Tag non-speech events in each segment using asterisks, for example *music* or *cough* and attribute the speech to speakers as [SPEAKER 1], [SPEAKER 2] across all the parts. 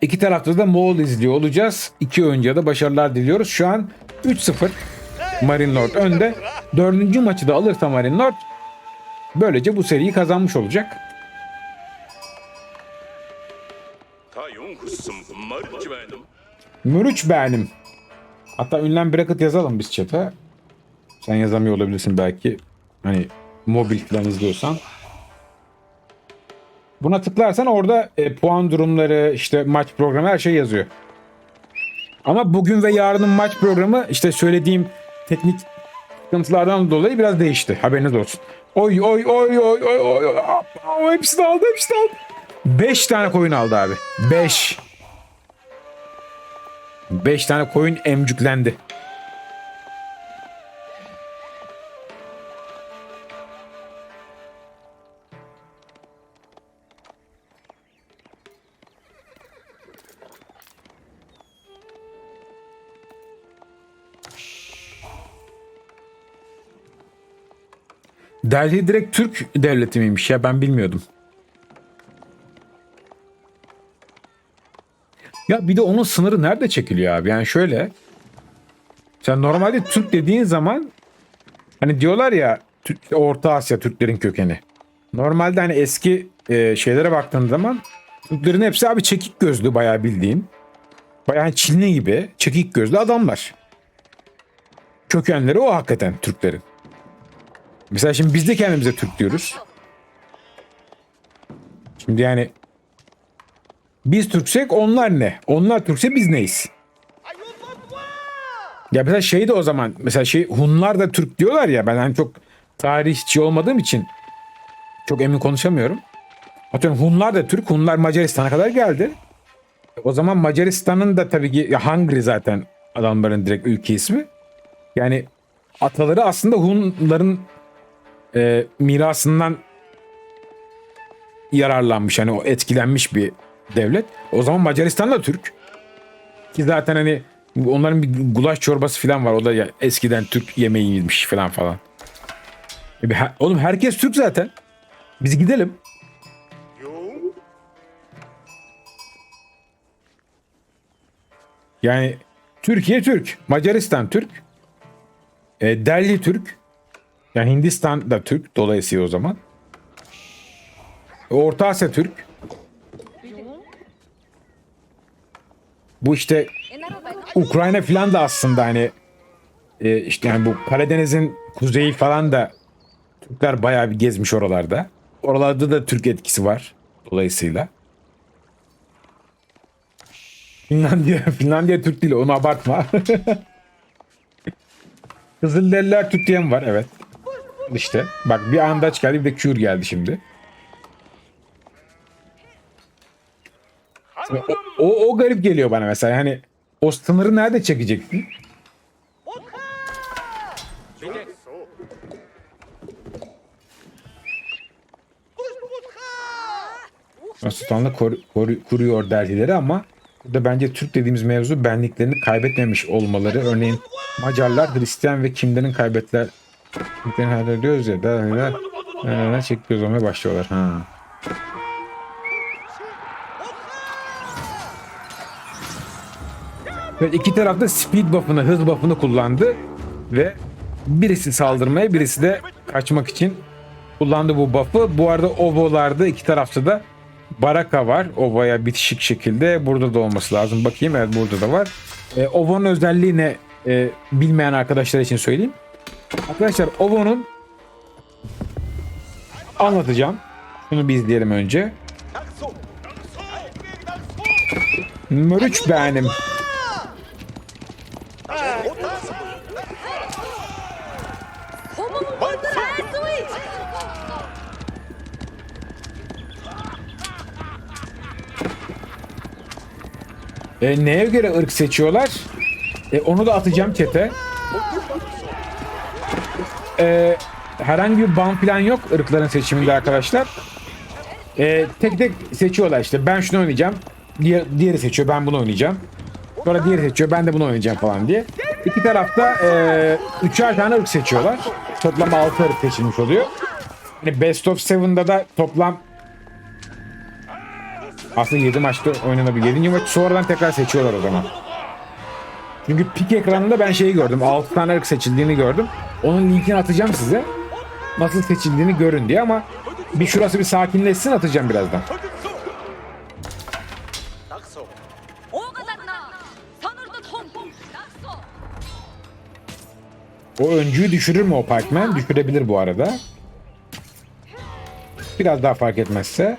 [SPEAKER 1] İki tarafta da Moğol izliyor olacağız. İki oyuncuya da başarılar diliyoruz. Şu an 3-0 Marinelord önde. Dördüncü maçı da alırsa Marinelord böylece bu seriyi kazanmış olacak. Mürüç benim. Hatta ünlem bracket yazalım biz chat'e. Sen yazamıyor olabilirsin belki. Hani mobil falan izliyorsan. Buna tıklarsan orada e, puan durumları, işte maç programı her şey yazıyor. Ama bugün ve yarının maç programı işte söylediğim teknik sıkıntılardan dolayı biraz değişti. Haberiniz olsun. Oy oy oy oy oy oy. oy. Aa, Hepsini aldı, hepsini aldı. 5 tane koyun aldı abi. 5. 5 tane koyun emcüklendi. Delhi direkt Türk devleti miymiş ya ben bilmiyordum. Ya bir de onun sınırı nerede çekiliyor abi? Yani şöyle. Sen normalde Türk dediğin zaman hani diyorlar ya Orta Asya Türklerin kökeni. Normalde hani eski e, şeylere baktığın zaman Türklerin hepsi abi çekik gözlü bayağı bildiğin. Bayağı hani Çinli gibi çekik gözlü adamlar. Kökenleri o hakikaten Türklerin. Mesela şimdi biz de kendimize Türk diyoruz. Şimdi yani biz Türksek onlar ne? Onlar Türkse biz neyiz? Ya mesela şey de o zaman mesela şey Hunlar da Türk diyorlar ya ben hani çok tarihçi olmadığım için çok emin konuşamıyorum. Atıyorum Hunlar da Türk. Hunlar Macaristan'a kadar geldi. O zaman Macaristan'ın da tabii ki ya Hungary zaten adamların direkt ülke ismi. Yani ataları aslında Hunların e, mirasından yararlanmış. Hani o etkilenmiş bir devlet. O zaman Macaristan da Türk. Ki zaten hani onların bir gulaş çorbası falan var. O da ya eskiden Türk yemeğiymiş falan falan. E her- oğlum herkes Türk zaten. Biz gidelim. Yani Türkiye Türk, Macaristan Türk, e, Delhi Türk, yani Hindistan da Türk dolayısıyla o zaman. Orta Asya Türk. Bu işte Ukrayna falan da aslında hani e, işte yani bu Karadeniz'in kuzeyi falan da Türkler bayağı bir gezmiş oralarda. Oralarda da Türk etkisi var dolayısıyla. Finlandiya, *laughs* Finlandiya Türk değil onu abartma. *laughs* Kızılderililer Türk diyen var evet. İşte bak bir anda geldi bir de Kür geldi şimdi. O, o, o garip geliyor bana mesela hani o sınırı nerede çekeceksin? Sultanlık kor, kuruyor dergileri ama burada bence Türk dediğimiz mevzu benliklerini kaybetmemiş olmaları. Örneğin Macarlar, Hristiyan ve kimlerin kaybettiler Kimlerin hallediyoruz ya da da da da çekiyoruz olmaya başlıyorlar. Ha. Evet, iki taraf da speed buff'ını, hız buff'ını kullandı ve birisi saldırmaya, birisi de kaçmak için kullandı bu buff'ı. Bu arada ovolarda iki tarafta da baraka var. Ovaya bitişik şekilde. Burada da olması lazım. Bakayım evet burada da var. E, Ovo'nun özelliği ne e, bilmeyen arkadaşlar için söyleyeyim. Arkadaşlar Ovo'nun anlatacağım. Şunu bir izleyelim önce. Mörüç beğenim. E, neye göre ırk seçiyorlar? E, onu da atacağım çete. E, herhangi bir ban falan yok ırkların seçiminde arkadaşlar. E, tek tek seçiyorlar işte. Ben şunu oynayacağım. Diğer, diğeri seçiyor. Ben bunu oynayacağım. Sonra diğeri seçiyor. Ben de bunu oynayacağım falan diye. İki tarafta e, üçer tane ırk seçiyorlar. Toplam altı ırk seçilmiş oluyor. Hani Best of Seven'da da toplam Aslında 7 maçta oynanabilir. 7. maç sonradan tekrar seçiyorlar o zaman. Çünkü pik ekranında ben şeyi gördüm. 6 tane ırk seçildiğini gördüm. Onun linkini atacağım size. Nasıl seçildiğini görün diye ama bir şurası bir sakinleşsin atacağım birazdan. O öncüyü düşürür mü o Parkman? Düşürebilir bu arada. Biraz daha fark etmezse.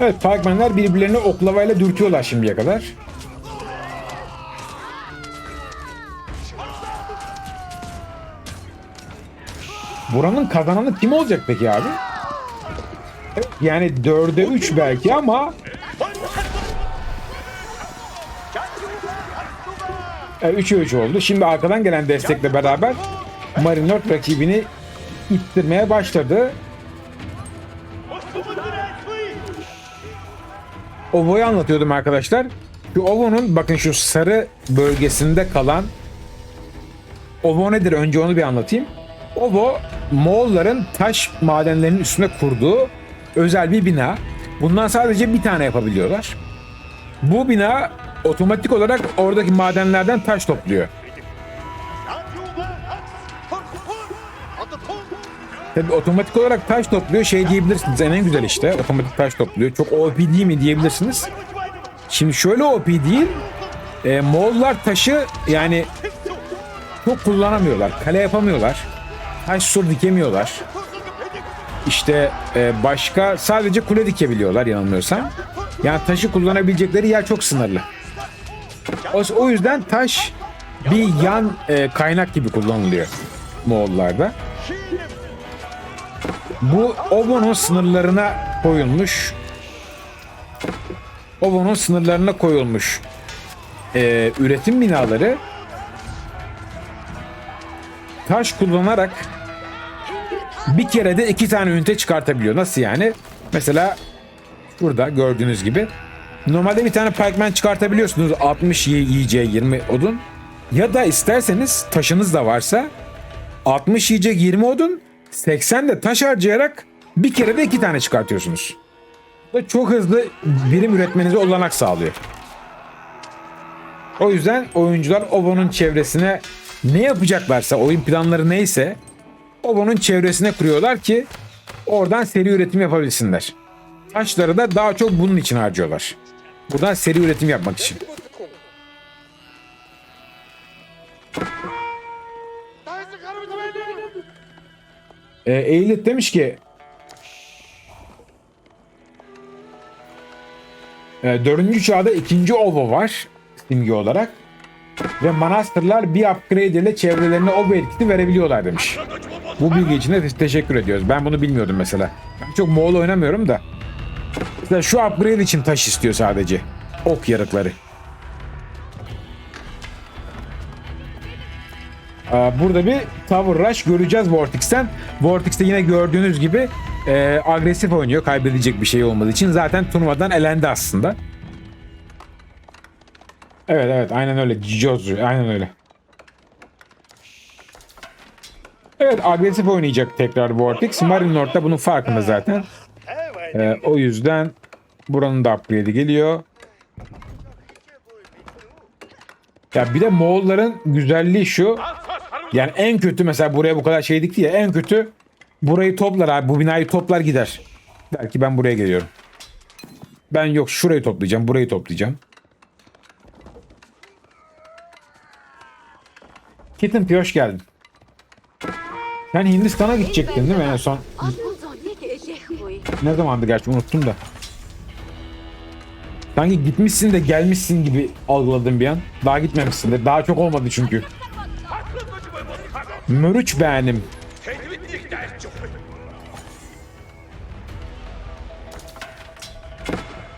[SPEAKER 1] Evet Parkmanlar birbirlerini oklavayla dürtüyorlar şimdiye kadar. Buranın kazananı kim olacak peki abi? Yani 4'e 3 belki ama E, 3'e 3 oldu. Şimdi arkadan gelen destekle beraber Marinot rakibini ittirmeye başladı. Ovo'yu anlatıyordum arkadaşlar. Şu Ovo'nun bakın şu sarı bölgesinde kalan Ovo nedir? Önce onu bir anlatayım. Ovo Moğolların taş madenlerinin üstüne kurduğu özel bir bina. Bundan sadece bir tane yapabiliyorlar. Bu bina otomatik olarak oradaki madenlerden taş topluyor. Tabii otomatik olarak taş topluyor şey diyebilirsiniz en güzel işte otomatik taş topluyor. Çok OP değil mi diyebilirsiniz. Şimdi şöyle OP değil. E, Moğollar taşı yani çok kullanamıyorlar. Kale yapamıyorlar. Taş sur dikemiyorlar. İşte e, başka sadece kule dikebiliyorlar yanılmıyorsam. Yani taşı kullanabilecekleri yer çok sınırlı. O, o yüzden taş bir yan e, kaynak gibi kullanılıyor Moğollarda. Bu Ovo'nun sınırlarına koyulmuş. Ovo'nun sınırlarına koyulmuş e, üretim binaları taş kullanarak bir kerede iki tane ünite çıkartabiliyor. Nasıl yani? Mesela burada gördüğünüz gibi normalde bir tane pikeman çıkartabiliyorsunuz 60 yiyeceği 20 odun ya da isterseniz taşınız da varsa 60 yiyecek 20 odun 80 de taş harcayarak bir kerede iki tane çıkartıyorsunuz. Ve çok hızlı birim üretmenize olanak sağlıyor. O yüzden oyuncular Ovo'nun çevresine ne yapacaklarsa, oyun planları neyse Ovo'nun çevresine kuruyorlar ki oradan seri üretim yapabilsinler. Taşları da daha çok bunun için harcıyorlar. Buradan seri üretim yapmak için. E, Eylül demiş ki e, dördüncü çağda ikinci Ovo var simge olarak. Ve manastırlar bir upgrade ile çevrelerine Ovo etkisi verebiliyorlar demiş. Bu bilgi için de te- teşekkür ediyoruz. Ben bunu bilmiyordum mesela. Ben çok Moğol oynamıyorum da. Mesela şu upgrade için taş istiyor sadece. Ok yarıkları. Burada bir Tower Rush göreceğiz Vortex'ten. Vortex'te yine gördüğünüz gibi e, agresif oynuyor. Kaybedecek bir şey olmadığı için. Zaten turnuvadan elendi aslında. Evet evet aynen öyle. Jijozu aynen öyle. Evet agresif oynayacak tekrar Vortex. Marinlord da bunun farkında zaten. Ee, o yüzden buranın da upgrade'i geliyor. Ya bir de Moğolların güzelliği şu. Yani en kötü mesela buraya bu kadar şey dikti ya en kötü burayı toplar abi bu binayı toplar gider. Belki ben buraya geliyorum. Ben yok şurayı toplayacağım burayı toplayacağım. Kitten P hoş geldin. Sen Hindistan'a gidecektin değil mi en son? Ne zamandı gerçi unuttum da. Sanki gitmişsin de gelmişsin gibi algıladım bir an. Daha gitmemişsin de. Daha çok olmadı çünkü. Mörüç beğendim.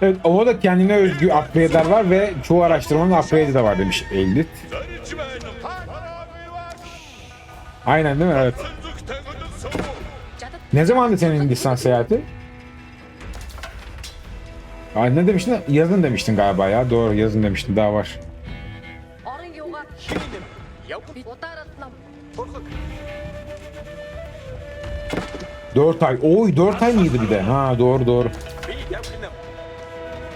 [SPEAKER 1] Evet Ova'da kendine özgü upgrade'ler var ve çoğu araştırmanın upgrade'i de var demiş Eldit. Aynen değil mi? Evet. Ne zamandı senin Hindistan seyahati? Aa, ne demiştin? Yazın demiştin galiba ya. Doğru yazın demiştin. Daha var. 4 ay. Oy 4 ay mıydı bir de? Ha doğru doğru.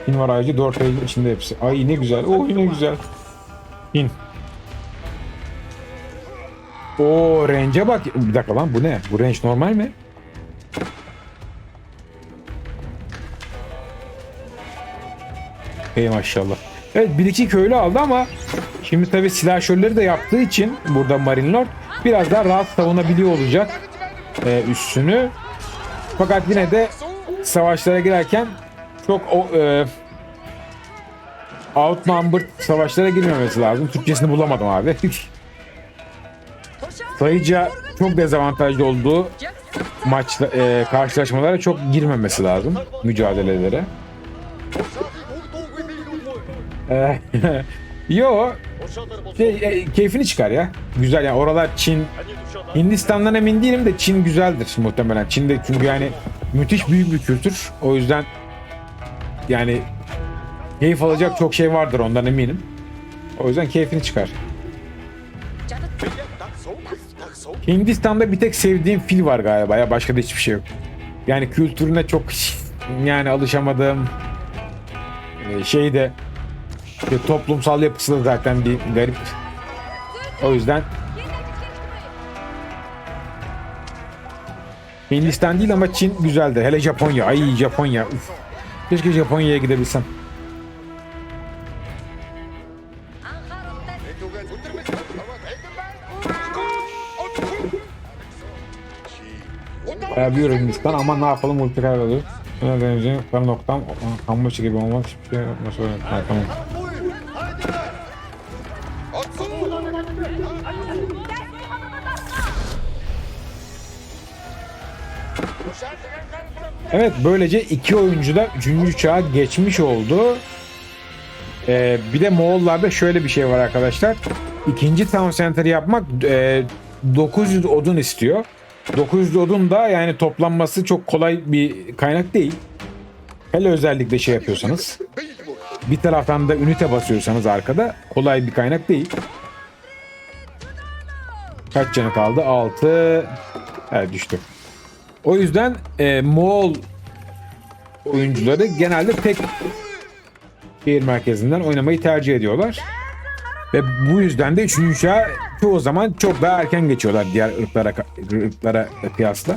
[SPEAKER 1] Hin var ayrıca 4 ay içinde hepsi. Ay ne güzel. Oy ne güzel. Hin. O range'e bak. Bir dakika lan bu ne? Bu range normal mi? Ey maşallah. Evet bir iki köylü aldı ama şimdi tabi silahşörleri de yaptığı için burada Marinlord biraz daha rahat savunabiliyor olacak e, üstünü. Fakat yine de savaşlara girerken çok o e, outnumbered savaşlara girmemesi lazım. Türkçesini bulamadım abi. *laughs* Sayıca çok dezavantajlı olduğu maçla e, karşılaşmalara çok girmemesi lazım mücadelelere. *laughs* Yo şey, e, keyfini çıkar ya. Güzel yani oralar Çin Hindistan'dan emin değilim de Çin güzeldir muhtemelen. Çin'de çünkü yani müthiş büyük bir kültür. O yüzden yani keyif alacak çok şey vardır ondan eminim. O yüzden keyfini çıkar. Hindistan'da bir tek sevdiğim fil var galiba ya başka da hiçbir şey yok. Yani kültürüne çok yani alışamadım. Ee, şey de işte toplumsal yapısı da zaten bir garip. O yüzden Hindistan değil ama Çin güzeldir. Hele Japonya. Ay Japonya. Uf. Keşke Japonya'ya gidebilsem. Bayağı büyür Hindistan ama ne yapalım ulti kaybediyor. Öyle deneyeceğim. Kar noktam. Kambaşı gibi olmak hiçbir şey yapmaz. Tamam. Evet böylece iki oyuncu da 3. çağa geçmiş oldu. Ee, bir de Moğollarda şöyle bir şey var arkadaşlar. İkinci Town Center yapmak e, 900 odun istiyor. 900 odun da yani toplanması çok kolay bir kaynak değil. Hele özellikle şey yapıyorsanız. Bir taraftan da ünite basıyorsanız arkada kolay bir kaynak değil. Kaç canı kaldı? 6. Evet düştü. O yüzden e, Moğol oyuncuları genelde tek şehir merkezinden oynamayı tercih ediyorlar. Ve bu yüzden de 3. uşağı çoğu zaman çok daha erken geçiyorlar diğer ırklara, ırklara kıyasla.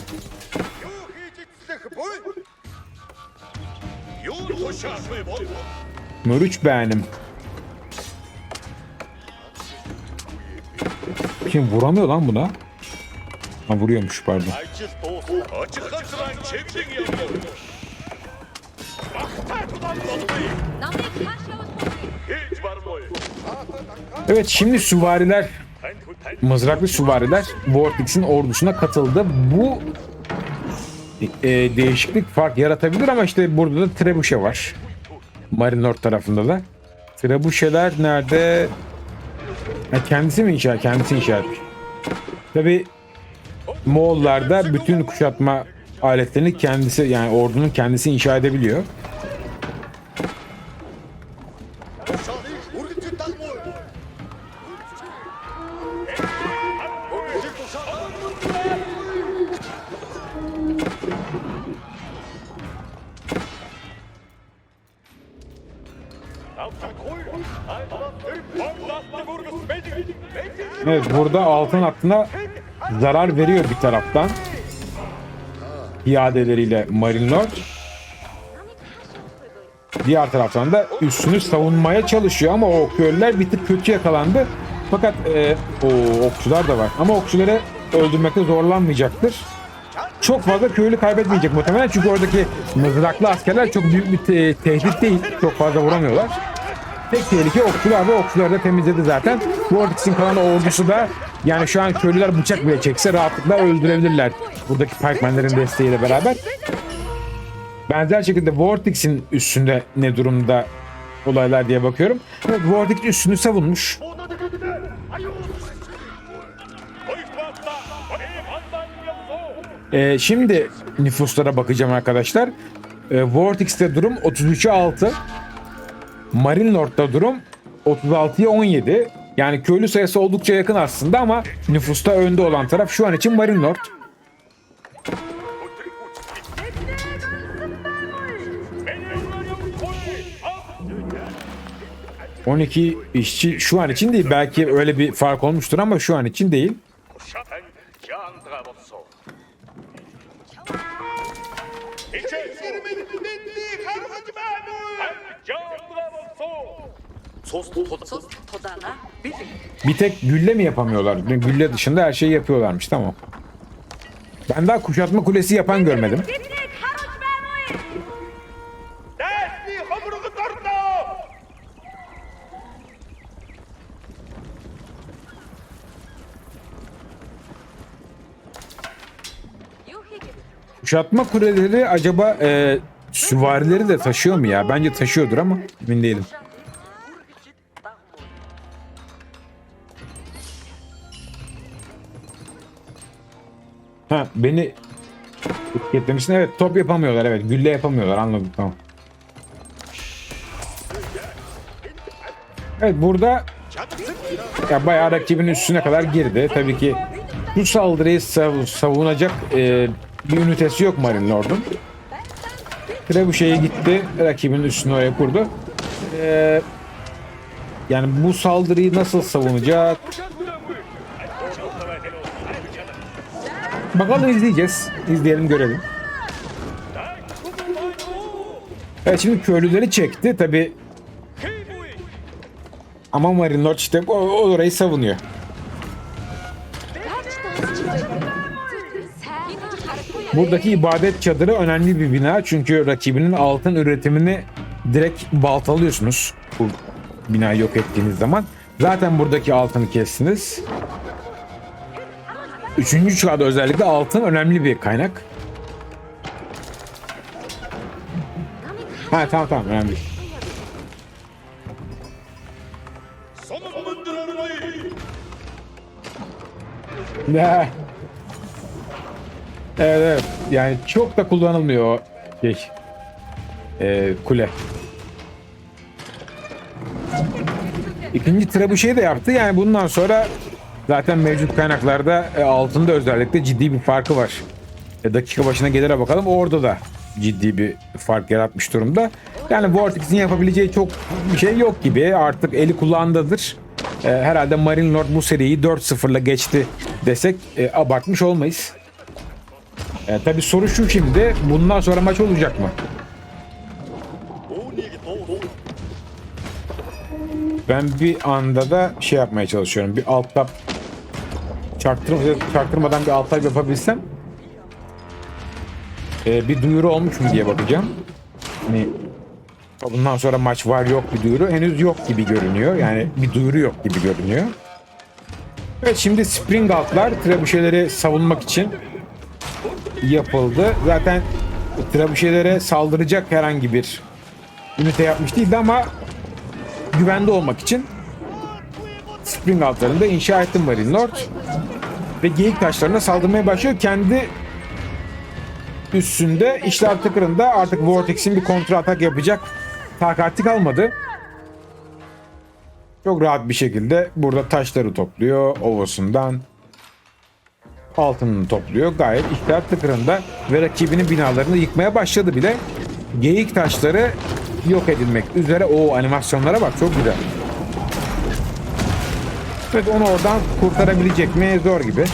[SPEAKER 1] Mürüç beğenim. Kim vuramıyor lan buna? Ha vuruyormuş pardon. Evet şimdi süvariler mızraklı süvariler Vortex'in ordusuna katıldı. Bu e, değişiklik fark yaratabilir ama işte burada da Trebuchet var. Marinor tarafında da. Trebuchet'ler nerede? Ha, kendisi mi inşa? Kendisi inşa etmiş. Tabii Tabi Moğollarda bütün kuşatma aletlerini kendisi yani ordunun kendisi inşa edebiliyor. Evet burada altın hattına zarar veriyor bir taraftan. Piyadeleriyle Marine Lord. Diğer taraftan da üstünü savunmaya çalışıyor ama o köylüler bir tık kötü yakalandı. Fakat e, o okçular da var. Ama okçuları öldürmekte zorlanmayacaktır. Çok fazla köylü kaybetmeyecek muhtemelen çünkü oradaki mızraklı askerler çok büyük bir te- tehdit değil. Çok fazla vuramıyorlar. Tek tehlike okçular ve okçuları da temizledi zaten. Vortex'in kalan ordusu da yani şu an köylüler bıçak bile çekse rahatlıkla öldürebilirler. Buradaki pikemenlerin desteğiyle beraber. Benzer şekilde Vortex'in üstünde ne durumda olaylar diye bakıyorum. Evet, Vortex üstünü savunmuş. Ee, şimdi nüfuslara bakacağım arkadaşlar. Ee, Vortex'te durum 33'e 6. Marine Lord'da durum 36'ya 17. Yani köylü sayısı oldukça yakın aslında ama nüfusta önde olan taraf şu an için Marinlord. ...12 işçi şu an için değil. Belki öyle bir fark olmuştur ama şu an için değil.
[SPEAKER 2] Bir.
[SPEAKER 1] Bir tek gülle mi yapamıyorlar? Gülle dışında her şeyi yapıyorlarmış tamam. Ben daha kuşatma kulesi yapan görmedim. Kuşatma kuleleri acaba e, süvarileri de taşıyor mu ya? Bence taşıyordur ama emin değilim. Ha beni etiketlemişsin. Evet top yapamıyorlar evet. Gülle yapamıyorlar anladım tamam. Evet burada ya bayağı rakibin üstüne kadar girdi. Tabii ki bu saldırıyı sav- savunacak e, bir ünitesi yok Marine Lord'un. Trebuchet'e gitti. Rakibin üstüne oraya kurdu. E, yani bu saldırıyı nasıl savunacak? Bakalım izleyeceğiz. İzleyelim görelim. Evet şimdi köylüleri çekti. Tabi ama Marine Lord işte o, o orayı savunuyor. Buradaki ibadet çadırı önemli bir bina çünkü rakibinin altın üretimini direkt baltalıyorsunuz. Bu binayı yok ettiğiniz zaman. Zaten buradaki altını kestiniz. Üçüncü çağda özellikle altın önemli bir kaynak. Ha tamam tamam önemli. Ne? Evet, evet yani çok da kullanılmıyor şey. Ee, kule. İkinci trebuşeyi de yaptı yani bundan sonra zaten mevcut kaynaklarda e, altında özellikle ciddi bir farkı var. E, dakika başına gelire bakalım. Orada da ciddi bir fark yaratmış durumda. Yani Vortex'in yapabileceği çok bir şey yok gibi. Artık eli kulağındadır. E, herhalde Marine Lord bu seriyi 4-0'la geçti desek e, abartmış olmayız. E, tabii soru şu şimdi. Bundan sonra maç olacak mı? Ben bir anda da şey yapmaya çalışıyorum. Bir alt tab çaktırma, çaktırmadan bir alt yapabilsem e, bir duyuru olmuş mu diye bakacağım. Hani bundan sonra maç var yok bir duyuru. Henüz yok gibi görünüyor. Yani bir duyuru yok gibi görünüyor. Evet şimdi spring altlar trebuchetleri savunmak için yapıldı. Zaten trebuchetlere saldıracak herhangi bir ünite yapmış değildi ama güvende olmak için spring altlarını da inşa ettim Marine Lord. Ve geyik taşlarına saldırmaya başlıyor. Kendi üstünde işler tıkırında artık Vortex'in bir kontra atak yapacak takati kalmadı. Çok rahat bir şekilde burada taşları topluyor ovasından altınını topluyor. Gayet işler tıkırında ve rakibinin binalarını yıkmaya başladı bile. Geyik taşları yok edilmek üzere. O animasyonlara bak çok güzel. Evet onu oradan kurtarabilecek mi? Zor gibi.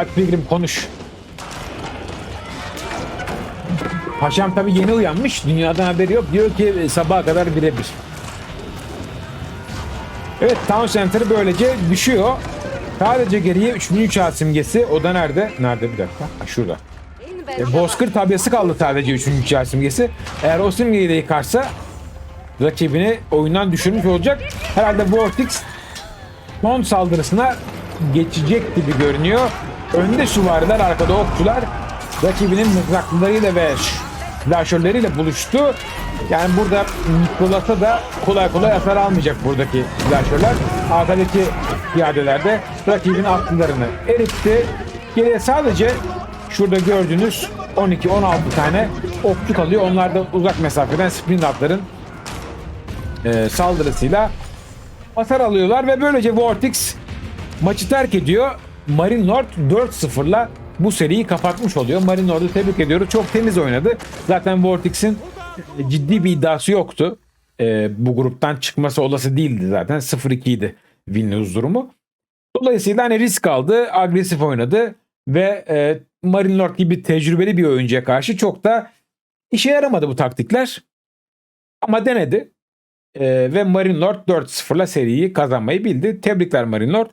[SPEAKER 1] Wild Pilgrim konuş. Paşam tabi yeni uyanmış. Dünyadan haberi yok. Diyor ki sabaha kadar birebir. Evet Town Center böylece düşüyor. Sadece geriye 3000 çağ simgesi. O da nerede? Nerede bir dakika? Ha, şurada. E, Bozkır tabyası kaldı sadece 3. çağ simgesi. Eğer o simgeyi de yıkarsa rakibini oyundan düşürmüş olacak. Herhalde Vortex son saldırısına geçecek gibi görünüyor. Önde süvariler, arkada okçular. Rakibinin mızraklılarıyla ve silahşörleriyle buluştu. Yani burada Nikolas'a da kolay kolay hasar almayacak buradaki silahşörler. Arkadaki piyadeler de rakibin atlılarını eritti. Geriye sadece şurada gördüğünüz 12-16 tane okçu kalıyor. Onlar da uzak mesafeden sprint atların e, saldırısıyla hasar alıyorlar ve böylece Vortex maçı terk ediyor. Marine Lord 4-0'la bu seriyi kapatmış oluyor. Marine Lord'u tebrik ediyoruz. Çok temiz oynadı. Zaten Vortex'in ciddi bir iddiası yoktu. E, bu gruptan çıkması olası değildi zaten. 0-2 idi Vilnius durumu. Dolayısıyla hani risk aldı, agresif oynadı ve e, Marine Lord gibi tecrübeli bir oyuncuya karşı çok da işe yaramadı bu taktikler. Ama denedi. E, ve Marine Lord 4-0'la seriyi kazanmayı bildi. Tebrikler Marine Lord.